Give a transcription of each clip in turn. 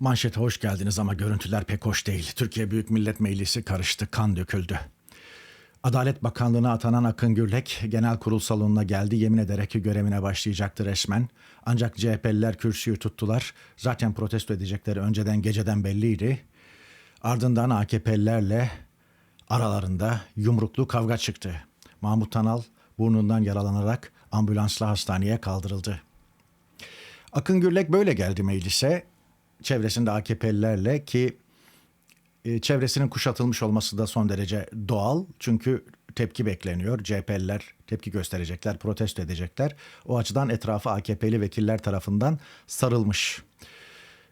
Manşete hoş geldiniz ama görüntüler pek hoş değil. Türkiye Büyük Millet Meclisi karıştı, kan döküldü. Adalet Bakanlığı'na atanan Akın Gürlek genel kurul salonuna geldi. Yemin ederek görevine başlayacaktı resmen. Ancak CHP'liler kürsüyü tuttular. Zaten protesto edecekleri önceden geceden belliydi. Ardından AKP'lilerle aralarında yumruklu kavga çıktı. Mahmut Tanal burnundan yaralanarak ambulansla hastaneye kaldırıldı. Akın Gürlek böyle geldi meclise. Çevresinde AKP'lilerle ki e, çevresinin kuşatılmış olması da son derece doğal. Çünkü tepki bekleniyor. CHP'liler tepki gösterecekler, protesto edecekler. O açıdan etrafı AKP'li vekiller tarafından sarılmış.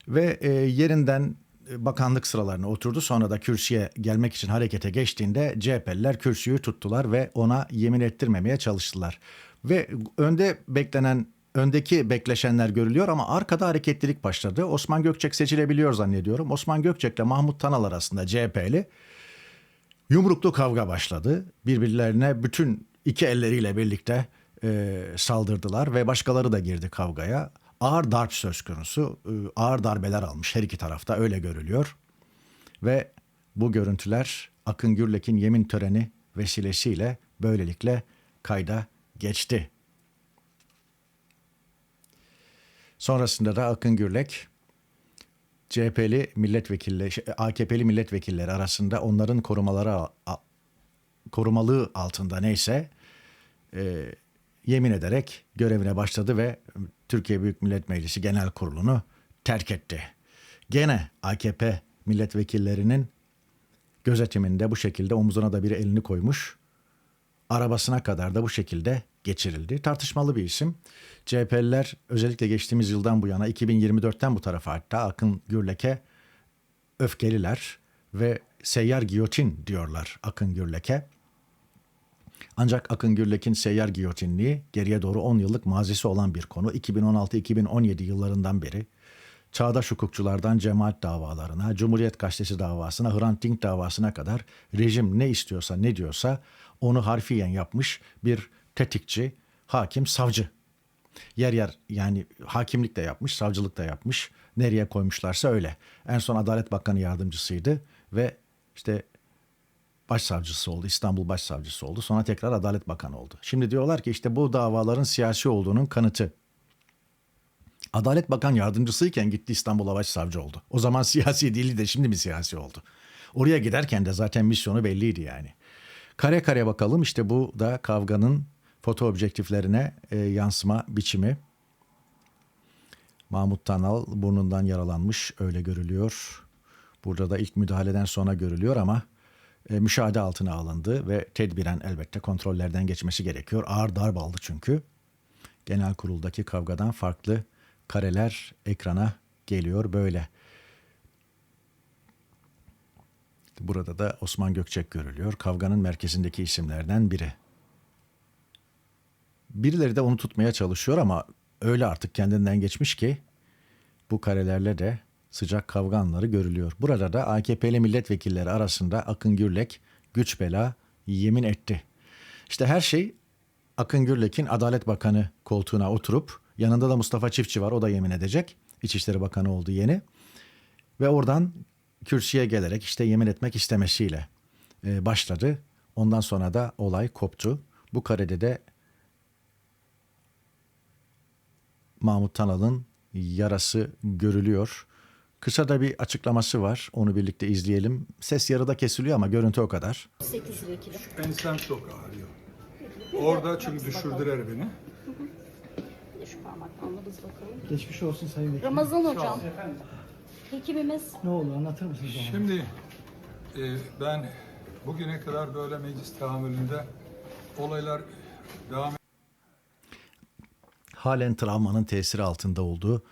Ve e, yerinden e, bakanlık sıralarına oturdu. Sonra da kürsüye gelmek için harekete geçtiğinde CHP'liler kürsüyü tuttular ve ona yemin ettirmemeye çalıştılar. Ve önde beklenen öndeki bekleşenler görülüyor ama arkada hareketlilik başladı. Osman Gökçek seçilebiliyor zannediyorum. Osman Gökçek'le Mahmut Tanal arasında CHP'li yumruklu kavga başladı. Birbirlerine bütün iki elleriyle birlikte e, saldırdılar ve başkaları da girdi kavgaya. Ağır darp söz konusu. E, ağır darbeler almış her iki tarafta öyle görülüyor. Ve bu görüntüler Akın Gürlek'in yemin töreni vesilesiyle böylelikle kayda geçti. Sonrasında da Akın Gürlek CHP'li milletvekilleri, şey, AKP'li milletvekilleri arasında onların korumaları korumalığı altında neyse e, yemin ederek görevine başladı ve Türkiye Büyük Millet Meclisi Genel Kurulu'nu terk etti. Gene AKP milletvekillerinin gözetiminde bu şekilde omzuna da biri elini koymuş. Arabasına kadar da bu şekilde geçirildi. Tartışmalı bir isim. CHP'liler özellikle geçtiğimiz yıldan bu yana 2024'ten bu tarafa hatta Akın Gürlek'e öfkeliler ve seyyar giyotin diyorlar Akın Gürlek'e. Ancak Akın Gürlek'in seyyar giyotinliği geriye doğru 10 yıllık mazisi olan bir konu. 2016-2017 yıllarından beri çağdaş hukukçulardan cemaat davalarına, Cumhuriyet Gazetesi davasına, Hrant Dink davasına kadar rejim ne istiyorsa ne diyorsa onu harfiyen yapmış bir tetikçi, hakim, savcı. Yer yer yani hakimlik de yapmış, savcılık da yapmış. Nereye koymuşlarsa öyle. En son Adalet Bakanı yardımcısıydı ve işte başsavcısı oldu. İstanbul başsavcısı oldu. Sonra tekrar Adalet Bakanı oldu. Şimdi diyorlar ki işte bu davaların siyasi olduğunun kanıtı. Adalet Bakan yardımcısıyken gitti İstanbul'a başsavcı oldu. O zaman siyasi değildi de şimdi mi siyasi oldu? Oraya giderken de zaten misyonu belliydi yani. Kare kare bakalım işte bu da kavganın foto objektiflerine e, yansıma biçimi. Mahmut Tanal burnundan yaralanmış öyle görülüyor. Burada da ilk müdahaleden sonra görülüyor ama e, müşahede altına alındı ve tedbiren elbette kontrollerden geçmesi gerekiyor. Ağır darp aldı çünkü. Genel kuruldaki kavgadan farklı kareler ekrana geliyor böyle. Burada da Osman Gökçek görülüyor. Kavganın merkezindeki isimlerden biri. Birileri de onu tutmaya çalışıyor ama öyle artık kendinden geçmiş ki bu karelerle de sıcak kavga anları görülüyor. Burada da AKP'li milletvekilleri arasında Akın Gürlek güç bela yemin etti. İşte her şey Akın Gürlek'in Adalet Bakanı koltuğuna oturup yanında da Mustafa Çiftçi var o da yemin edecek. İçişleri Bakanı oldu yeni. Ve oradan kürsüye gelerek işte yemin etmek istemesiyle e, başladı. Ondan sonra da olay koptu. Bu karede de Mahmut Tanal'ın yarası görülüyor. Kısa da bir açıklaması var. Onu birlikte izleyelim. Ses yarıda kesiliyor ama görüntü o kadar. 8 lira kilo. Ensem çok ağrıyor. Orada çünkü düşürdüler beni. Şu parmakla alırız bakalım. Geçmiş olsun Sayın Vekilim. Ramazan hocam. Hekimimiz Ne oldu anlatır mısınız? Şimdi e, ben bugüne kadar böyle meclis tahammülünde olaylar devam halen travmanın tesiri altında olduğu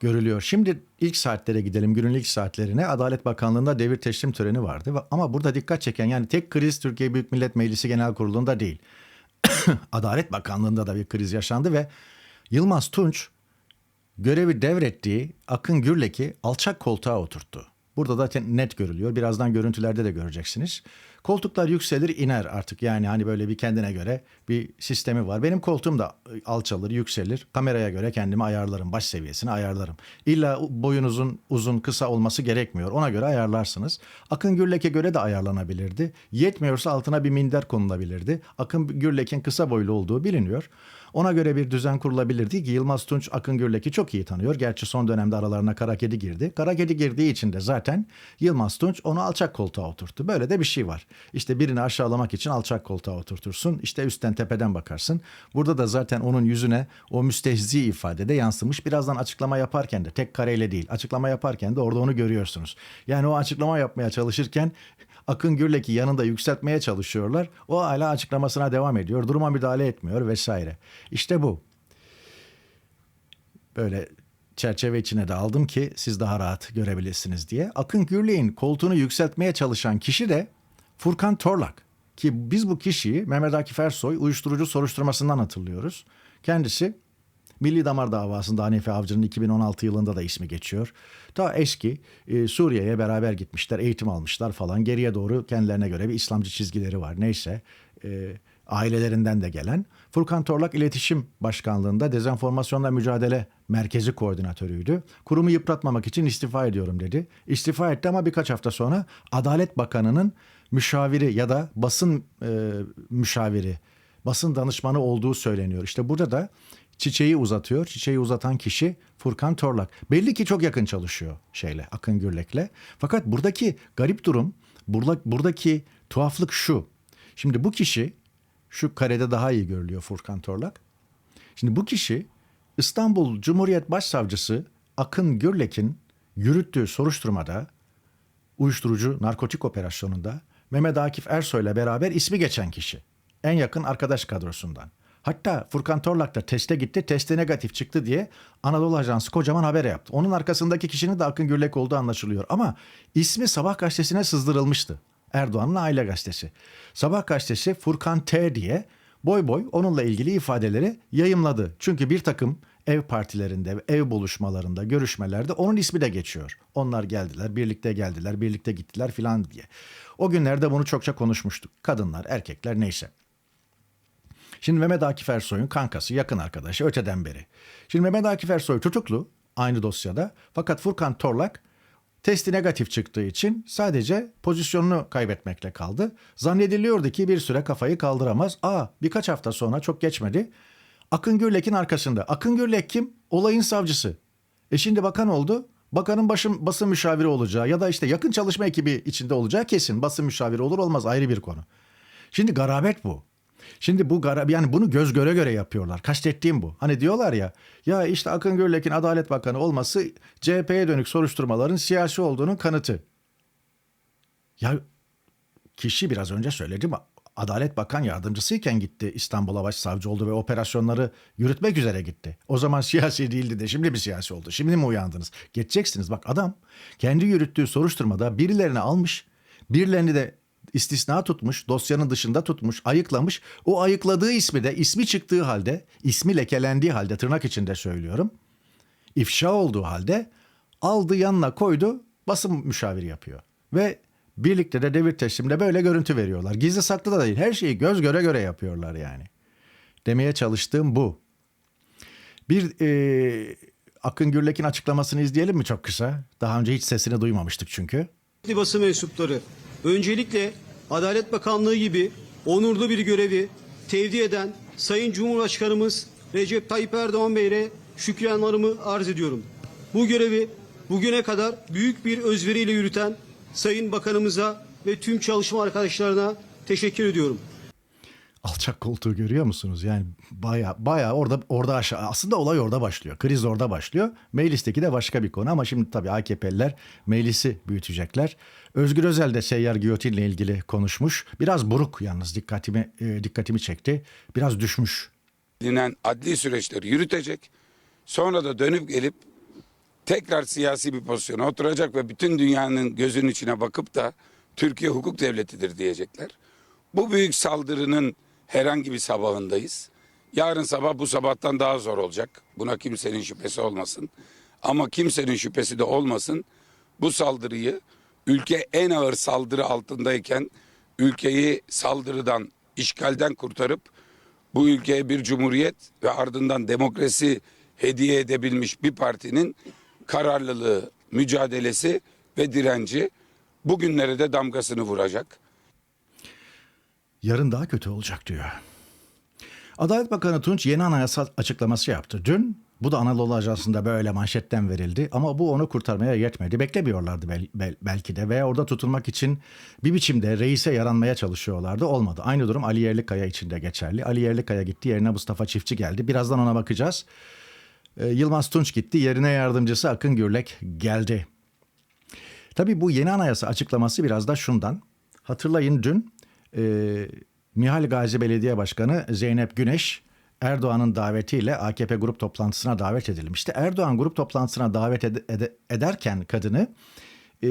görülüyor. Şimdi ilk saatlere gidelim. Günün ilk saatlerine Adalet Bakanlığı'nda devir teslim töreni vardı. Ama burada dikkat çeken yani tek kriz Türkiye Büyük Millet Meclisi Genel Kurulu'nda değil. Adalet Bakanlığı'nda da bir kriz yaşandı ve Yılmaz Tunç görevi devrettiği Akın Gürlek'i alçak koltuğa oturttu. Burada da net görülüyor. Birazdan görüntülerde de göreceksiniz. Koltuklar yükselir iner artık. Yani hani böyle bir kendine göre bir sistemi var. Benim koltuğum da alçalır, yükselir. Kameraya göre kendimi ayarlarım. Baş seviyesini ayarlarım. İlla boyunuzun uzun, kısa olması gerekmiyor. Ona göre ayarlarsınız. Akın Gürlek'e göre de ayarlanabilirdi. Yetmiyorsa altına bir minder konulabilirdi. Akın Gürlek'in kısa boylu olduğu biliniyor. Ona göre bir düzen kurulabilirdi ki Yılmaz Tunç Akın Gürlek'i çok iyi tanıyor. Gerçi son dönemde aralarına kara kedi girdi. Kara kedi girdiği için de zaten Yılmaz Tunç onu alçak koltuğa oturttu. Böyle de bir şey var. İşte birini aşağılamak için alçak koltuğa oturtursun. İşte üstten tepeden bakarsın. Burada da zaten onun yüzüne o müstehzi ifadede yansımış. Birazdan açıklama yaparken de tek kareyle değil açıklama yaparken de orada onu görüyorsunuz. Yani o açıklama yapmaya çalışırken Akın Gürlek'i yanında yükseltmeye çalışıyorlar. O hala açıklamasına devam ediyor. Duruma müdahale etmiyor vesaire. İşte bu. Böyle çerçeve içine de aldım ki siz daha rahat görebilirsiniz diye. Akın Gürlek'in koltuğunu yükseltmeye çalışan kişi de Furkan Torlak. Ki biz bu kişiyi Mehmet Akif Ersoy uyuşturucu soruşturmasından hatırlıyoruz. Kendisi Milli Damar davasında Hanife Avcı'nın 2016 yılında da ismi geçiyor. Ta eski e, Suriye'ye beraber gitmişler, eğitim almışlar falan. Geriye doğru kendilerine göre bir İslamcı çizgileri var. Neyse e, ailelerinden de gelen. Furkan Torlak İletişim Başkanlığında Dezenformasyonla Mücadele Merkezi Koordinatörüydü. Kurumu yıpratmamak için istifa ediyorum dedi. İstifa etti ama birkaç hafta sonra Adalet Bakanı'nın müşaviri ya da basın e, müşaviri, basın danışmanı olduğu söyleniyor. İşte burada da çiçeği uzatıyor. Çiçeği uzatan kişi Furkan Torlak. Belli ki çok yakın çalışıyor şeyle Akın Gürlek'le. Fakat buradaki garip durum, burada, buradaki tuhaflık şu. Şimdi bu kişi şu karede daha iyi görülüyor Furkan Torlak. Şimdi bu kişi İstanbul Cumhuriyet Başsavcısı Akın Gürlek'in yürüttüğü soruşturmada uyuşturucu narkotik operasyonunda Mehmet Akif Ersoy'la beraber ismi geçen kişi. En yakın arkadaş kadrosundan. Hatta Furkan Torlak da teste gitti, testi negatif çıktı diye Anadolu Ajansı kocaman haber yaptı. Onun arkasındaki kişinin de Akın Gürlek olduğu anlaşılıyor. Ama ismi Sabah gazetesine sızdırılmıştı. Erdoğan'ın aile gazetesi. Sabah gazetesi Furkan T diye boy boy onunla ilgili ifadeleri yayımladı. Çünkü bir takım ev partilerinde, ev buluşmalarında, görüşmelerde onun ismi de geçiyor. Onlar geldiler, birlikte geldiler, birlikte gittiler filan diye. O günlerde bunu çokça konuşmuştuk. Kadınlar, erkekler neyse. Şimdi Mehmet Akif Ersoy'un kankası, yakın arkadaşı öteden beri. Şimdi Mehmet Akif Ersoy tutuklu aynı dosyada. Fakat Furkan Torlak testi negatif çıktığı için sadece pozisyonunu kaybetmekle kaldı. Zannediliyordu ki bir süre kafayı kaldıramaz. Aa birkaç hafta sonra çok geçmedi. Akın Gürlek'in arkasında. Akın Gürlek kim? Olayın savcısı. E şimdi bakan oldu. Bakanın başım, basın müşaviri olacağı ya da işte yakın çalışma ekibi içinde olacağı kesin. Basın müşaviri olur olmaz ayrı bir konu. Şimdi garabet bu. Şimdi bu yani bunu göz göre göre yapıyorlar. Kastettiğim bu. Hani diyorlar ya ya işte Akın Gürlek'in Adalet Bakanı olması CHP'ye dönük soruşturmaların siyasi olduğunun kanıtı. Ya kişi biraz önce söyledim Adalet Bakan Yardımcısıyken gitti İstanbul'a başsavcı oldu ve operasyonları yürütmek üzere gitti. O zaman siyasi değildi de şimdi bir siyasi oldu. Şimdi mi uyandınız? Geçeceksiniz. Bak adam kendi yürüttüğü soruşturmada birilerini almış, birilerini de istisna tutmuş, dosyanın dışında tutmuş, ayıklamış. O ayıkladığı ismi de ismi çıktığı halde, ismi lekelendiği halde tırnak içinde söylüyorum. ifşa olduğu halde aldı yanına koydu basın müşaviri yapıyor. Ve birlikte de devir teslimde böyle görüntü veriyorlar. Gizli saklı da değil her şeyi göz göre göre yapıyorlar yani. Demeye çalıştığım bu. Bir e, Akın Gürlek'in açıklamasını izleyelim mi çok kısa? Daha önce hiç sesini duymamıştık çünkü. Basın mensupları, öncelikle Adalet Bakanlığı gibi onurlu bir görevi tevdi eden Sayın Cumhurbaşkanımız Recep Tayyip Erdoğan Bey'e şükranlarımı arz ediyorum. Bu görevi bugüne kadar büyük bir özveriyle yürüten Sayın Bakanımıza ve tüm çalışma arkadaşlarına teşekkür ediyorum. Alçak koltuğu görüyor musunuz? Yani baya baya orada orada aşağı aslında olay orada başlıyor. Kriz orada başlıyor. Meclisteki de başka bir konu ama şimdi tabii AKP'liler meclisi büyütecekler. Özgür Özel de seyyar giyotinle ilgili konuşmuş. Biraz buruk yalnız dikkatimi e, dikkatimi çekti. Biraz düşmüş. bilinen adli süreçleri yürütecek. Sonra da dönüp gelip tekrar siyasi bir pozisyona oturacak ve bütün dünyanın gözünün içine bakıp da Türkiye hukuk devletidir diyecekler. Bu büyük saldırının herhangi bir sabahındayız. Yarın sabah bu sabahtan daha zor olacak. Buna kimsenin şüphesi olmasın. Ama kimsenin şüphesi de olmasın. bu saldırıyı ülke en ağır saldırı altındayken ülkeyi saldırıdan, işgalden kurtarıp bu ülkeye bir cumhuriyet ve ardından demokrasi hediye edebilmiş bir partinin kararlılığı, mücadelesi ve direnci bugünlere de damgasını vuracak. Yarın daha kötü olacak diyor. Adalet Bakanı Tunç yeni anayasa açıklaması yaptı. Dün bu da Anadolu Ajansı'nda böyle manşetten verildi ama bu onu kurtarmaya yetmedi. Beklemiyorlardı bel- bel- belki de veya orada tutulmak için bir biçimde reise yaranmaya çalışıyorlardı. Olmadı. Aynı durum Ali Yerlikaya için de geçerli. Ali Yerlikaya gitti yerine Mustafa Çiftçi geldi. Birazdan ona bakacağız. Ee, Yılmaz Tunç gitti yerine yardımcısı Akın Gürlek geldi. Tabii bu yeni anayasa açıklaması biraz da şundan. Hatırlayın dün e, Mihal Gazi Belediye Başkanı Zeynep Güneş Erdoğan'ın davetiyle AKP grup toplantısına davet edilmişti. Erdoğan grup toplantısına davet ed- ed- ederken kadını e,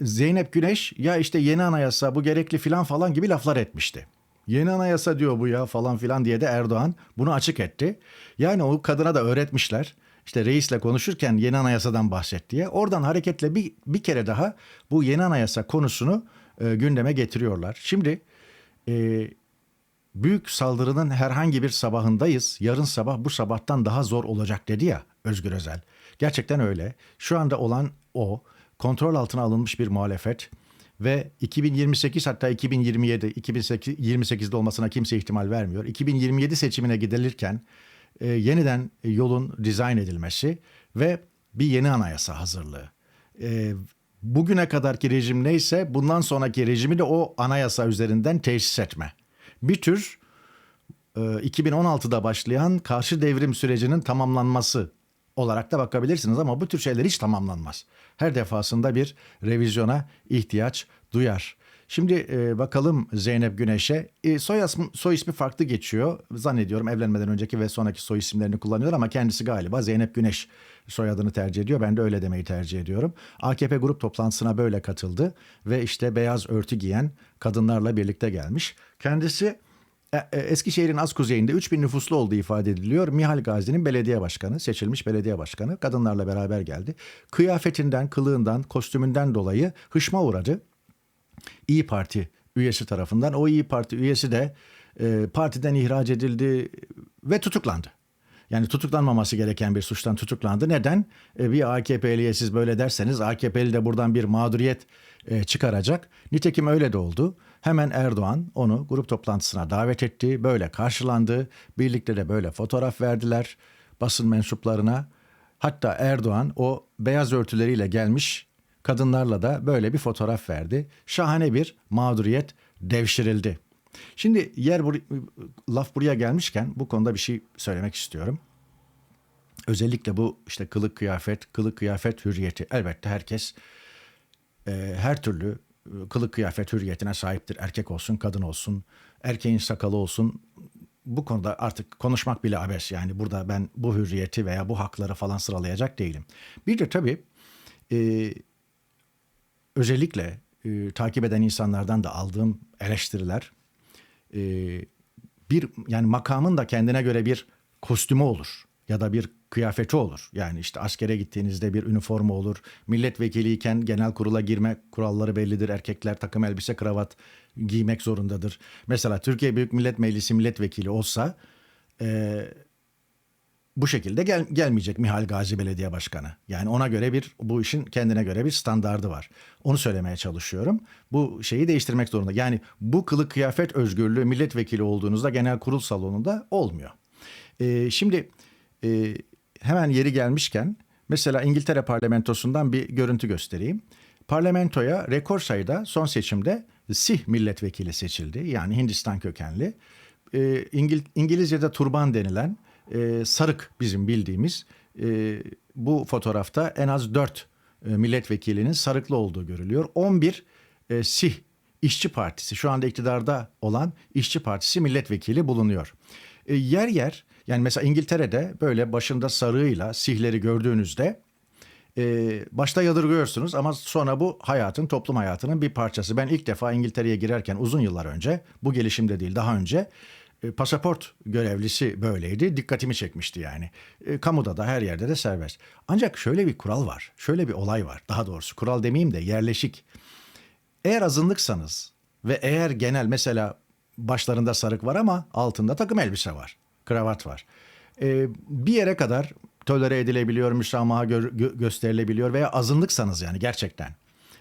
Zeynep Güneş ya işte yeni anayasa bu gerekli filan falan gibi laflar etmişti. Yeni anayasa diyor bu ya falan filan diye de Erdoğan bunu açık etti. Yani o kadına da öğretmişler. İşte reisle konuşurken yeni anayasadan bahset diye. Oradan hareketle bir, bir kere daha bu yeni anayasa konusunu e, gündeme getiriyorlar. Şimdi e, büyük saldırının herhangi bir sabahındayız. Yarın sabah bu sabahtan daha zor olacak dedi ya Özgür Özel. Gerçekten öyle. Şu anda olan o kontrol altına alınmış bir muhalefet ve 2028 hatta 2027 2028'de olmasına kimse ihtimal vermiyor. 2027 seçimine gidilirken e, yeniden yolun dizayn edilmesi ve bir yeni anayasa hazırlığı. E, bugüne kadarki rejim neyse bundan sonraki rejimi de o anayasa üzerinden tesis etme. Bir tür e, 2016'da başlayan karşı devrim sürecinin tamamlanması olarak da bakabilirsiniz ama bu tür şeyler hiç tamamlanmaz. Her defasında bir revizyona ihtiyaç duyar. Şimdi e, bakalım Zeynep Güneş'e. E, soy, ismi, soy ismi farklı geçiyor. Zannediyorum evlenmeden önceki ve sonraki soy isimlerini kullanıyor ama kendisi galiba Zeynep Güneş soyadını tercih ediyor. Ben de öyle demeyi tercih ediyorum. AKP grup toplantısına böyle katıldı ve işte beyaz örtü giyen kadınlarla birlikte gelmiş. Kendisi e, e, Eskişehir'in az kuzeyinde 3000 nüfuslu olduğu ifade ediliyor. Mihal Gazi'nin belediye başkanı, seçilmiş belediye başkanı kadınlarla beraber geldi. Kıyafetinden, kılığından, kostümünden dolayı hışma uğradı. İyi Parti üyesi tarafından. O İyi Parti üyesi de e, partiden ihraç edildi ve tutuklandı. Yani tutuklanmaması gereken bir suçtan tutuklandı. Neden? E, bir AKP'liye siz böyle derseniz AKP'li de buradan bir mağduriyet e, çıkaracak. Nitekim öyle de oldu. Hemen Erdoğan onu grup toplantısına davet etti. Böyle karşılandı. Birlikte de böyle fotoğraf verdiler basın mensuplarına. Hatta Erdoğan o beyaz örtüleriyle gelmiş kadınlarla da böyle bir fotoğraf verdi. Şahane bir mağduriyet devşirildi. Şimdi yer bur- laf buraya gelmişken bu konuda bir şey söylemek istiyorum. Özellikle bu işte kılık kıyafet, kılık kıyafet hürriyeti. Elbette herkes e, her türlü e, kılık kıyafet hürriyetine sahiptir. Erkek olsun, kadın olsun, erkeğin sakalı olsun. Bu konuda artık konuşmak bile abes. Yani burada ben bu hürriyeti veya bu hakları falan sıralayacak değilim. Bir de tabii e, özellikle e, takip eden insanlardan da aldığım eleştiriler e, bir yani makamın da kendine göre bir kostümü olur ya da bir kıyafeti olur. Yani işte askere gittiğinizde bir üniforma olur. Milletvekiliyken genel kurula girme kuralları bellidir. Erkekler takım elbise kravat giymek zorundadır. Mesela Türkiye Büyük Millet Meclisi milletvekili olsa e, bu şekilde gel, gelmeyecek Mihal Gazi Belediye Başkanı. Yani ona göre bir bu işin kendine göre bir standardı var. Onu söylemeye çalışıyorum. Bu şeyi değiştirmek zorunda. Yani bu kılık kıyafet özgürlüğü milletvekili olduğunuzda genel kurul salonunda olmuyor. Ee, şimdi e, hemen yeri gelmişken mesela İngiltere parlamentosundan bir görüntü göstereyim. Parlamentoya rekor sayıda son seçimde Sih milletvekili seçildi. Yani Hindistan kökenli. Ee, İngil, İngilizce'de turban denilen e, sarık bizim bildiğimiz e, bu fotoğrafta en az 4 e, milletvekilinin sarıklı olduğu görülüyor. 11 e, Sih İşçi Partisi şu anda iktidarda olan İşçi Partisi milletvekili bulunuyor. E, yer yer yani mesela İngiltere'de böyle başında sarığıyla sihleri gördüğünüzde e, başta yadırgıyorsunuz ama sonra bu hayatın, toplum hayatının bir parçası. Ben ilk defa İngiltere'ye girerken uzun yıllar önce, bu gelişimde değil daha önce E, pasaport görevlisi böyleydi. Dikkatimi çekmişti yani. E, kamuda da her yerde de serbest. Ancak şöyle bir kural var. Şöyle bir olay var. Daha doğrusu kural demeyeyim de yerleşik. Eğer azınlıksanız ve eğer genel mesela başlarında sarık var ama altında takım elbise var. Kravat var. E, bir yere kadar tolere edilebiliyor, müsamaha gö- gö- gösterilebiliyor veya azınlıksanız yani gerçekten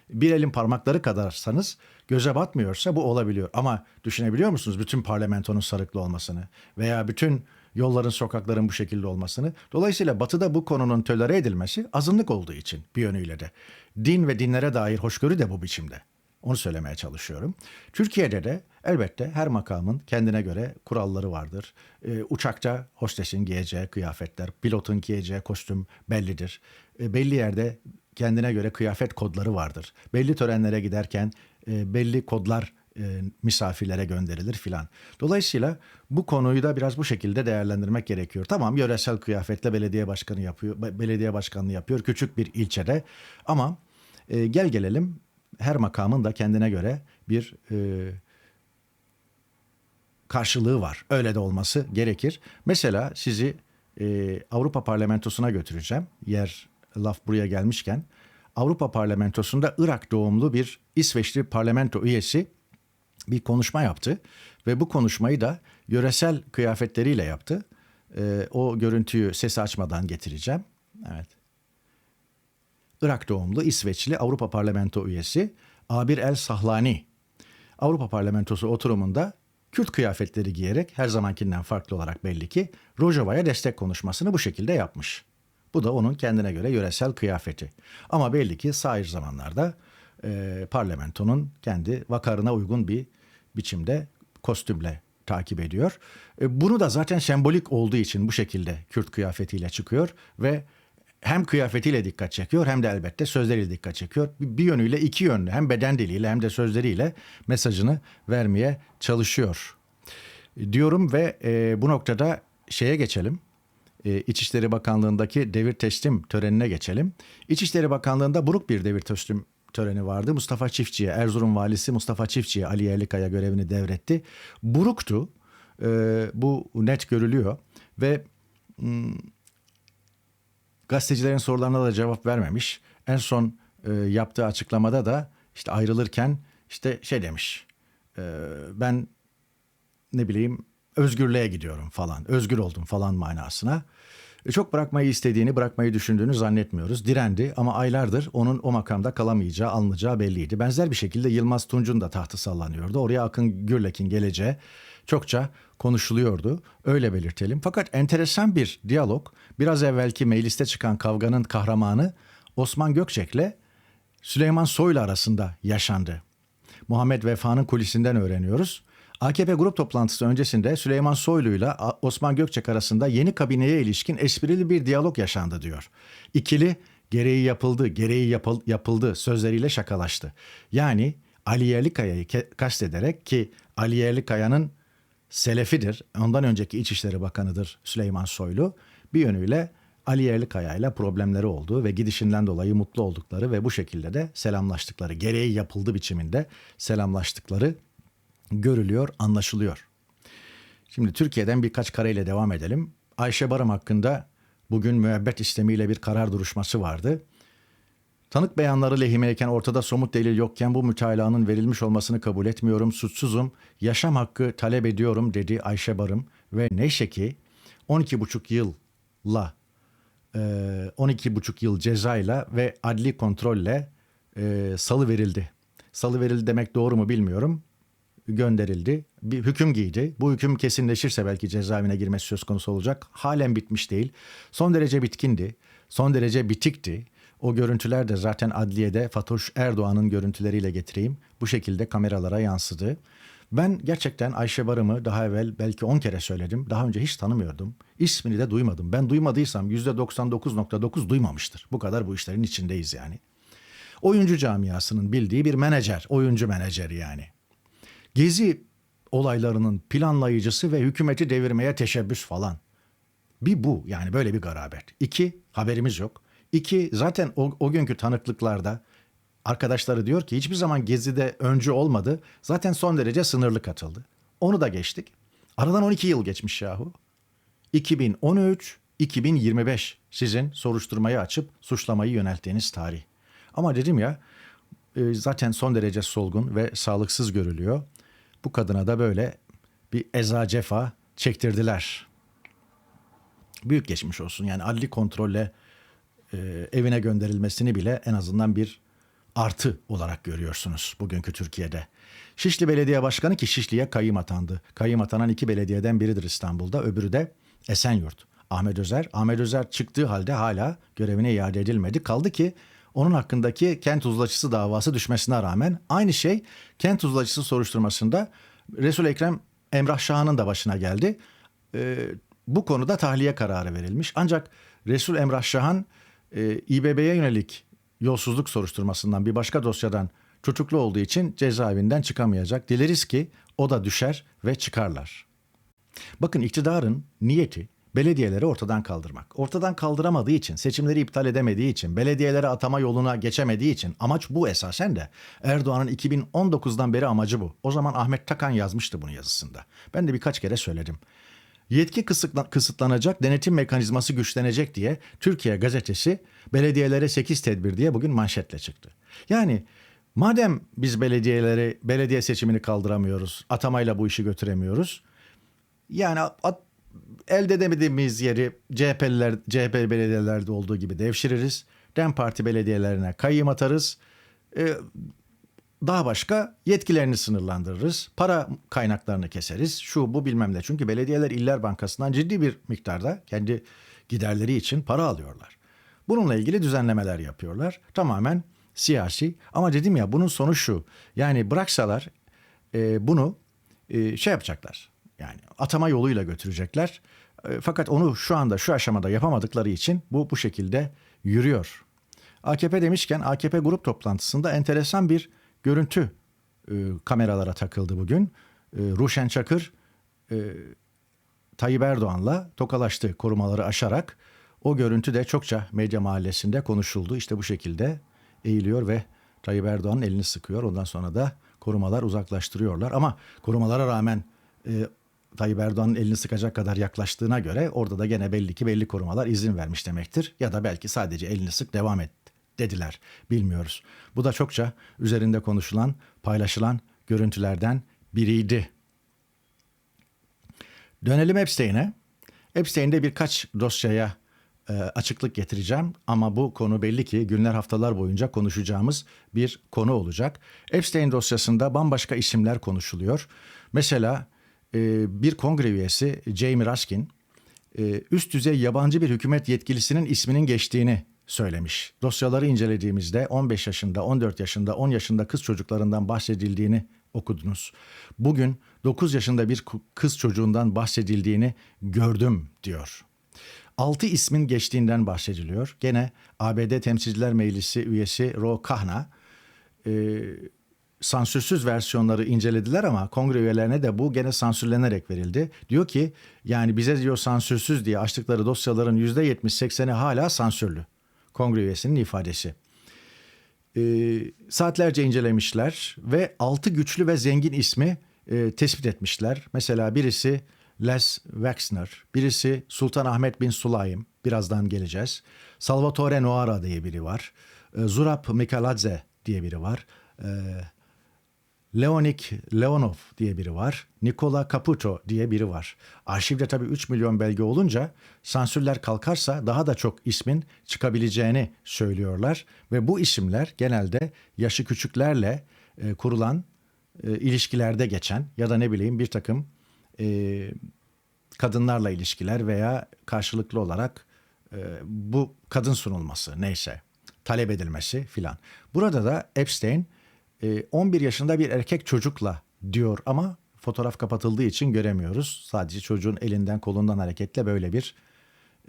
bir elin parmakları kadarsanız göze batmıyorsa bu olabiliyor. Ama düşünebiliyor musunuz bütün parlamentonun sarıklı olmasını veya bütün yolların sokakların bu şekilde olmasını? Dolayısıyla batıda bu konunun tolere edilmesi azınlık olduğu için bir yönüyle de. Din ve dinlere dair hoşgörü de bu biçimde. Onu söylemeye çalışıyorum. Türkiye'de de elbette her makamın kendine göre kuralları vardır. Ee, uçakta hostesin giyeceği kıyafetler, pilotun giyeceği kostüm bellidir. Ee, belli yerde kendine göre kıyafet kodları vardır. Belli törenlere giderken e, belli kodlar e, misafirlere gönderilir filan. Dolayısıyla bu konuyu da biraz bu şekilde değerlendirmek gerekiyor. Tamam yöresel kıyafetle belediye başkanı yapıyor, be- belediye başkanlığı yapıyor küçük bir ilçede ama e, gel gelelim her makamın da kendine göre bir e, karşılığı var. Öyle de olması gerekir. Mesela sizi e, Avrupa Parlamentosu'na götüreceğim. Yer laf buraya gelmişken. Avrupa Parlamentosu'nda Irak doğumlu bir İsveçli parlamento üyesi bir konuşma yaptı ve bu konuşmayı da yöresel kıyafetleriyle yaptı. E, o görüntüyü sesi açmadan getireceğim. Evet. Irak doğumlu İsveçli Avrupa Parlamento üyesi Abir El Sahlani Avrupa Parlamentosu oturumunda Kürt kıyafetleri giyerek her zamankinden farklı olarak belli ki Rojava'ya destek konuşmasını bu şekilde yapmış. Bu da onun kendine göre yöresel kıyafeti. Ama belli ki sair zamanlarda e, parlamentonun kendi vakarına uygun bir biçimde kostümle takip ediyor. E, bunu da zaten sembolik olduğu için bu şekilde Kürt kıyafetiyle çıkıyor ve hem kıyafetiyle dikkat çekiyor hem de elbette sözleriyle dikkat çekiyor. Bir yönüyle iki yönlü hem beden diliyle hem de sözleriyle mesajını vermeye çalışıyor. Diyorum ve e, bu noktada şeye geçelim. E, İçişleri Bakanlığı'ndaki devir teslim törenine geçelim. İçişleri Bakanlığı'nda buruk bir devir teslim töreni vardı. Mustafa Çiftçi'ye, Erzurum Valisi Mustafa Çiftçi'ye Ali Yerlikaya görevini devretti. Buruktu. E, bu net görülüyor ve gazetecilerin sorularına da cevap vermemiş. En son e, yaptığı açıklamada da işte ayrılırken işte şey demiş. e, ben ne bileyim özgürlüğe gidiyorum falan. Özgür oldum falan manasına. E, çok bırakmayı istediğini, bırakmayı düşündüğünü zannetmiyoruz. Direndi ama aylardır onun o makamda kalamayacağı, alınacağı belliydi. Benzer bir şekilde Yılmaz Tunç'un da tahtı sallanıyordu. Oraya Akın Gürlek'in geleceği çokça konuşuluyordu. Öyle belirtelim. Fakat enteresan bir diyalog. Biraz evvelki mecliste çıkan kavganın kahramanı Osman Gökçek'le Süleyman Soylu arasında yaşandı. Muhammed Vefa'nın kulisinden öğreniyoruz. AKP grup toplantısı öncesinde Süleyman Soylu ile Osman Gökçek arasında yeni kabineye ilişkin esprili bir diyalog yaşandı diyor. İkili gereği yapıldı, gereği yapıl- yapıldı sözleriyle şakalaştı. Yani Ali Yerlikaya'yı kastederek ki Ali Yerlikaya'nın selefidir. Ondan önceki İçişleri Bakanı'dır Süleyman Soylu. Bir yönüyle Ali Yerlikaya ile problemleri olduğu ve gidişinden dolayı mutlu oldukları ve bu şekilde de selamlaştıkları, gereği yapıldı biçiminde selamlaştıkları görülüyor, anlaşılıyor. Şimdi Türkiye'den birkaç kareyle devam edelim. Ayşe Barım hakkında bugün müebbet istemiyle bir karar duruşması vardı. Tanık beyanları lehimeyken ortada somut delil yokken bu mütalaanın verilmiş olmasını kabul etmiyorum, suçsuzum, yaşam hakkı talep ediyorum dedi Ayşe Barım ve neyse ki 12,5 yılla e, 12,5 yıl cezayla ve adli kontrolle e, salı verildi. Salı verildi demek doğru mu bilmiyorum. Gönderildi. Bir hüküm giydi. Bu hüküm kesinleşirse belki cezaevine girmesi söz konusu olacak. Halen bitmiş değil. Son derece bitkindi. Son derece bitikti. O görüntüler de zaten adliyede Fatoş Erdoğan'ın görüntüleriyle getireyim. Bu şekilde kameralara yansıdı. Ben gerçekten Ayşe Barım'ı daha evvel belki 10 kere söyledim. Daha önce hiç tanımıyordum. İsmini de duymadım. Ben duymadıysam %99.9 duymamıştır. Bu kadar bu işlerin içindeyiz yani. Oyuncu camiasının bildiği bir menajer, oyuncu menajeri yani. Gezi olaylarının planlayıcısı ve hükümeti devirmeye teşebbüs falan. Bir bu yani böyle bir garabet. İki haberimiz yok. İki zaten o, o günkü tanıklıklarda arkadaşları diyor ki hiçbir zaman Gezi'de öncü olmadı. Zaten son derece sınırlı katıldı. Onu da geçtik. Aradan 12 yıl geçmiş yahu. 2013 2025 sizin soruşturmayı açıp suçlamayı yönelttiğiniz tarih. Ama dedim ya e, zaten son derece solgun ve sağlıksız görülüyor. Bu kadına da böyle bir eza cefa çektirdiler. Büyük geçmiş olsun. Yani adli kontrolle e, evine gönderilmesini bile en azından bir artı olarak görüyorsunuz bugünkü Türkiye'de. Şişli Belediye Başkanı ki Şişli'ye kayyım atandı. Kayyım atanan iki belediyeden biridir İstanbul'da, öbürü de Esenyurt. Ahmet Özer. Ahmet Özer çıktığı halde hala görevine iade edilmedi. Kaldı ki onun hakkındaki kent uzlaşısı davası düşmesine rağmen aynı şey kent uzlaşısı soruşturmasında Resul Ekrem Emrah Şahan'ın da başına geldi. Ee, bu konuda tahliye kararı verilmiş. Ancak Resul Emrah Şahan e, İBB'ye yönelik yolsuzluk soruşturmasından bir başka dosyadan tutuklu olduğu için cezaevinden çıkamayacak. Dileriz ki o da düşer ve çıkarlar. Bakın iktidarın niyeti belediyeleri ortadan kaldırmak. Ortadan kaldıramadığı için, seçimleri iptal edemediği için, belediyelere atama yoluna geçemediği için amaç bu esasen de. Erdoğan'ın 2019'dan beri amacı bu. O zaman Ahmet Takan yazmıştı bunu yazısında. Ben de birkaç kere söyledim. Yetki kısıtla- kısıtlanacak, denetim mekanizması güçlenecek diye Türkiye gazetesi belediyelere 8 tedbir diye bugün manşetle çıktı. Yani madem biz belediyeleri, belediye seçimini kaldıramıyoruz, atamayla bu işi götüremiyoruz. Yani at, elde edemediğimiz yeri CHP'liler, CHP belediyelerde olduğu gibi devşiririz. DEM Parti belediyelerine kayyım atarız. Ee, daha başka yetkilerini sınırlandırırız. Para kaynaklarını keseriz. Şu bu bilmem ne. Çünkü belediyeler İller Bankası'ndan ciddi bir miktarda kendi giderleri için para alıyorlar. Bununla ilgili düzenlemeler yapıyorlar. Tamamen siyasi. Ama dedim ya bunun sonu şu. Yani bıraksalar e, bunu e, şey yapacaklar. Yani atama yoluyla götürecekler. E, fakat onu şu anda şu aşamada yapamadıkları için bu bu şekilde yürüyor. AKP demişken AKP grup toplantısında enteresan bir görüntü e, kameralara takıldı bugün. E, Ruşen Çakır e, Tayyip Erdoğan'la tokalaştı korumaları aşarak. O görüntü de çokça medya mahallesinde konuşuldu. İşte bu şekilde eğiliyor ve Tayyip Erdoğan'ın elini sıkıyor. Ondan sonra da korumalar uzaklaştırıyorlar. Ama korumalara rağmen e, Tayyip Erdoğan'ın elini sıkacak kadar yaklaştığına göre orada da gene belli ki belli korumalar izin vermiş demektir. Ya da belki sadece elini sık devam et dediler. Bilmiyoruz. Bu da çokça üzerinde konuşulan, paylaşılan görüntülerden biriydi. Dönelim Epstein'e. Epstein'de birkaç dosyaya e, açıklık getireceğim ama bu konu belli ki günler haftalar boyunca konuşacağımız bir konu olacak. Epstein dosyasında bambaşka isimler konuşuluyor. Mesela bir kongre üyesi Jamie Raskin e, üst düzey yabancı bir hükümet yetkilisinin isminin geçtiğini söylemiş. Dosyaları incelediğimizde 15 yaşında, 14 yaşında, 10 yaşında kız çocuklarından bahsedildiğini okudunuz. Bugün 9 yaşında bir kız çocuğundan bahsedildiğini gördüm diyor. 6 ismin geçtiğinden bahsediliyor. Gene ABD Temsilciler Meclisi üyesi Ro Kahna e, sansürsüz versiyonları incelediler ama kongre üyelerine de bu gene sansürlenerek verildi. Diyor ki yani bize diyor sansürsüz diye açtıkları dosyaların %70-80'i hala sansürlü. Kongre üyesinin ifadesi. Ee, saatlerce incelemişler ve altı güçlü ve zengin ismi e, tespit etmişler. Mesela birisi Les Wexner, birisi Sultan Ahmet bin Sulaym, birazdan geleceğiz. Salvatore Noara diye biri var. E, Zurab Mikaladze diye biri var. E, Leonik Leonov diye biri var. Nikola Caputo diye biri var. Arşivde tabii 3 milyon belge olunca sansürler kalkarsa daha da çok ismin çıkabileceğini söylüyorlar. Ve bu isimler genelde yaşı küçüklerle e, kurulan e, ilişkilerde geçen ya da ne bileyim bir takım e, kadınlarla ilişkiler veya karşılıklı olarak e, bu kadın sunulması neyse talep edilmesi filan. Burada da Epstein 11 yaşında bir erkek çocukla diyor ama fotoğraf kapatıldığı için göremiyoruz. Sadece çocuğun elinden kolundan hareketle böyle bir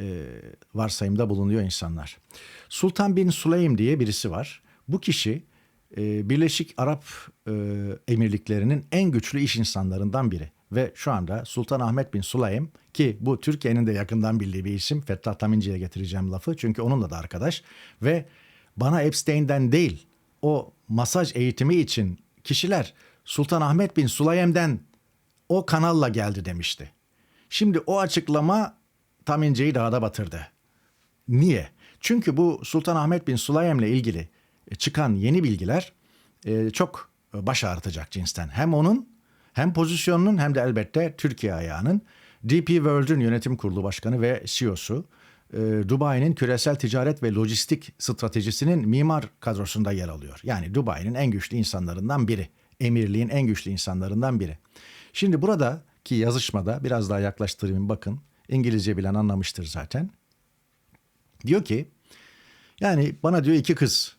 e, varsayımda bulunuyor insanlar. Sultan bin Süleym diye birisi var. Bu kişi e, Birleşik Arap e, Emirlikleri'nin en güçlü iş insanlarından biri. Ve şu anda Sultan Ahmet bin Süleym ki bu Türkiye'nin de yakından bildiği bir isim. Fettah Taminci'ye getireceğim lafı. Çünkü onunla da arkadaş. Ve bana Epstein'den değil o masaj eğitimi için kişiler Sultan Ahmet bin Süleym'den o kanalla geldi demişti. Şimdi o açıklama Tam İnce'yi daha da batırdı. Niye? Çünkü bu Sultan Ahmet bin Sulayem'le ilgili e, çıkan yeni bilgiler e, çok baş ağrıtacak cinsten. Hem onun hem pozisyonunun hem de elbette Türkiye ayağının DP World'ün yönetim kurulu başkanı ve CEO'su e, Dubai'nin küresel ticaret ve lojistik stratejisinin mimar kadrosunda yer alıyor. Yani Dubai'nin en güçlü insanlarından biri. Emirliğin en güçlü insanlarından biri. Şimdi buradaki yazışmada biraz daha yaklaştırayım bakın. İngilizce bilen anlamıştır zaten. Diyor ki yani bana diyor iki kız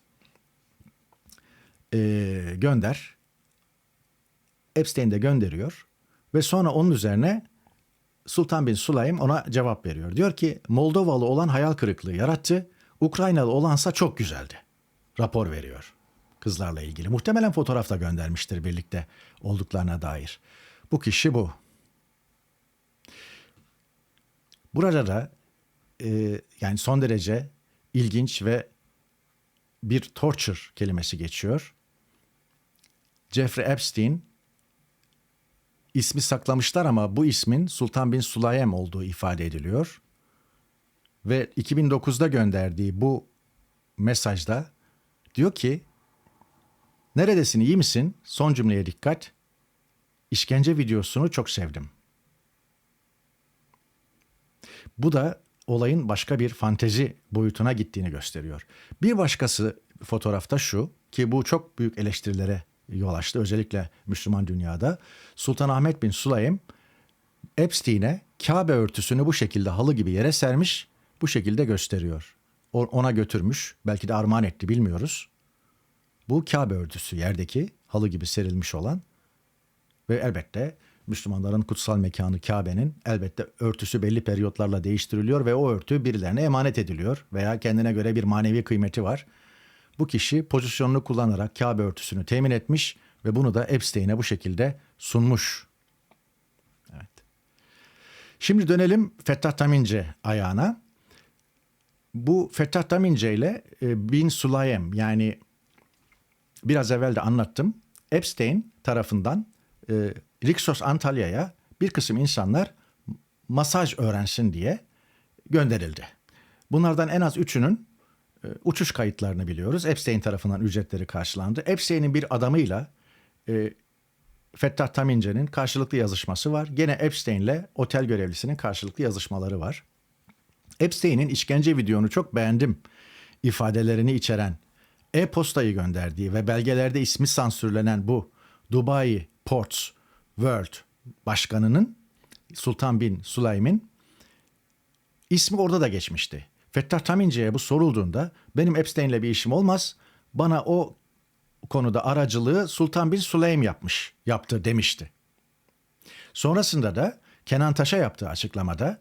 eee, gönder. Epstein de gönderiyor. Ve sonra onun üzerine Sultan bin Sulaym ona cevap veriyor. Diyor ki Moldovalı olan hayal kırıklığı yarattı. Ukraynalı olansa çok güzeldi. Rapor veriyor kızlarla ilgili. Muhtemelen fotoğraf da göndermiştir birlikte olduklarına dair. Bu kişi bu. Burada da e, yani son derece ilginç ve bir torture kelimesi geçiyor. Jeffrey Epstein ismi saklamışlar ama bu ismin Sultan bin Sulayem olduğu ifade ediliyor. Ve 2009'da gönderdiği bu mesajda diyor ki Neredesin iyi misin? Son cümleye dikkat. İşkence videosunu çok sevdim. Bu da olayın başka bir fantezi boyutuna gittiğini gösteriyor. Bir başkası fotoğrafta şu ki bu çok büyük eleştirilere yol açtı özellikle Müslüman dünyada. Sultanahmet bin Sulaym Epstein'e Kabe örtüsünü bu şekilde halı gibi yere sermiş, bu şekilde gösteriyor. Ona götürmüş, belki de armağan etti bilmiyoruz. Bu Kabe örtüsü yerdeki halı gibi serilmiş olan ve elbette Müslümanların kutsal mekanı Kabe'nin elbette örtüsü belli periyotlarla değiştiriliyor ve o örtü birilerine emanet ediliyor veya kendine göre bir manevi kıymeti var. Bu kişi pozisyonunu kullanarak Kabe örtüsünü temin etmiş ve bunu da Epstein'e bu şekilde sunmuş. Evet. Şimdi dönelim Fettah Tamince ayağına. Bu Fettah Tamince ile e, Bin Sulayem yani biraz evvel de anlattım. Epstein tarafından e, Rixos Antalya'ya bir kısım insanlar masaj öğrensin diye gönderildi. Bunlardan en az üçünün uçuş kayıtlarını biliyoruz. Epstein tarafından ücretleri karşılandı. Epstein'in bir adamıyla e, Fettah Tamince'nin karşılıklı yazışması var. Gene Epstein'le otel görevlisinin karşılıklı yazışmaları var. Epstein'in işkence videonu çok beğendim ifadelerini içeren e-postayı gönderdiği ve belgelerde ismi sansürlenen bu Dubai Ports World başkanının Sultan bin Sulaym'in ismi orada da geçmişti. Fettah Tamince'ye bu sorulduğunda benim Epstein'le bir işim olmaz. Bana o konuda aracılığı Sultan bin Sulaym yapmış, yaptı demişti. Sonrasında da Kenan Taş'a yaptığı açıklamada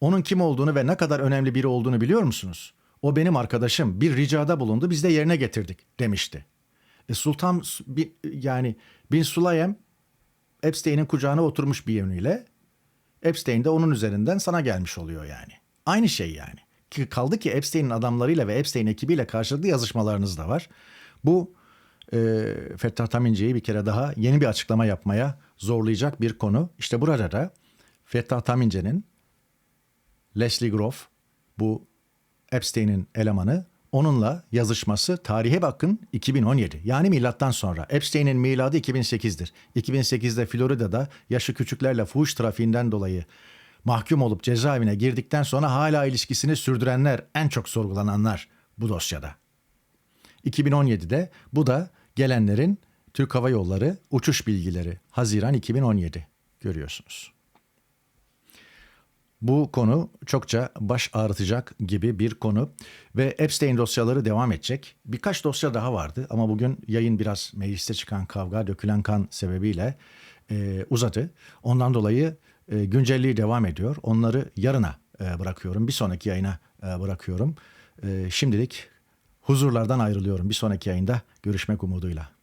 onun kim olduğunu ve ne kadar önemli biri olduğunu biliyor musunuz? O benim arkadaşım bir ricada bulundu biz de yerine getirdik demişti. E Sultan yani Bin Sulayem Epstein'in kucağına oturmuş bir yönüyle Epstein de onun üzerinden sana gelmiş oluyor yani. Aynı şey yani. Kaldı ki Epstein'in adamlarıyla ve Epstein ekibiyle karşılıklı yazışmalarınız da var. Bu e, Fettah Tamince'yi bir kere daha yeni bir açıklama yapmaya zorlayacak bir konu. İşte burada da Fettah Tamince'nin Leslie Groff bu Epstein'in elemanı onunla yazışması tarihe bakın 2017 yani milattan sonra. Epstein'in miladı 2008'dir. 2008'de Florida'da yaşı küçüklerle fuhuş trafiğinden dolayı mahkum olup cezaevine girdikten sonra hala ilişkisini sürdürenler en çok sorgulananlar bu dosyada. 2017'de bu da gelenlerin Türk Hava Yolları uçuş bilgileri Haziran 2017 görüyorsunuz. Bu konu çokça baş ağrıtacak gibi bir konu ve Epstein dosyaları devam edecek. Birkaç dosya daha vardı ama bugün yayın biraz mecliste çıkan kavga, dökülen kan sebebiyle e, uzadı. Ondan dolayı e, güncelliği devam ediyor. Onları yarına e, bırakıyorum, bir sonraki yayına e, bırakıyorum. Şimdilik huzurlardan ayrılıyorum. Bir sonraki yayında görüşmek umuduyla.